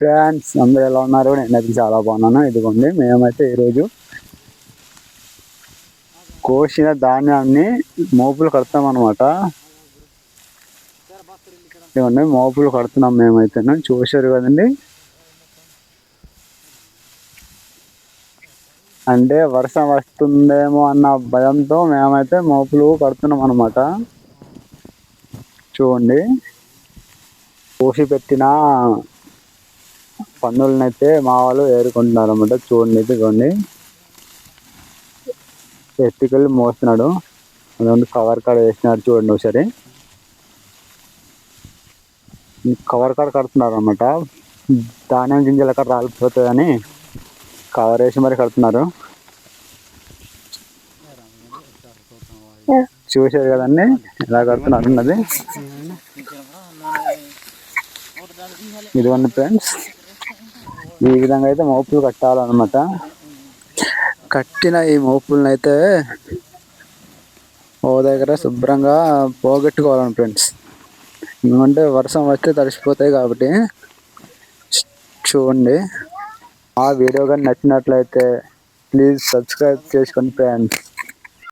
Fans అందరూ ఎలా ఉన్నారు? నేనైతే చాలా బాగున్నాను. ఇదిగోండి మేమైతే ఈరోజు కోసిన ధాన్యాన్ని మోపులు కడతాం అనమాట ఇదిగోండి మోపులు కడుతున్నాం మేమైతే. చూశారు కదండి? అంటే వర్షం వస్తుందేమో అన్న భయంతో మేమైతే మోపులు కడుతున్నాం అనమాట చూడండి కోసి పెట్టిన పన్నులను అయితే మా వాళ్ళు ఏరుకుంటున్నారు అనమాట చూడండి ఇదిగోండి. ఎత్తుకెళ్ళి మోస్తున్నాడు. అదొండి కవర్ కాడ వేసినాడు చూడండి ఒకసారి. కవర్ కాడ కడుతున్నారు అనమాట ధాన్యం గింజలు అక్కడ రాలిపోతుందని కవర్ వేసి మరి కడుతున్నారు. చూసారు కదండి? ఎలా కడుతున్నారు అన్నది. ఇదిగోండి ఫ్రెండ్స్. ఈ విధంగా అయితే మోపులు కట్టాలన్నమాట. కట్టిన ఈ మోపులను అయితే ఓ దగ్గర శుభ్రంగా పోగొట్టుకోవాలని ఫ్రెండ్స్. ఎందుకంటే వర్షం వస్తే తడిసిపోతాయి కాబట్టి చూడండి. ఆ వీడియో కానీ నచ్చినట్లయితే ప్లీజ్ సబ్స్క్రైబ్ చేసుకోండి ఫ్రెండ్స్.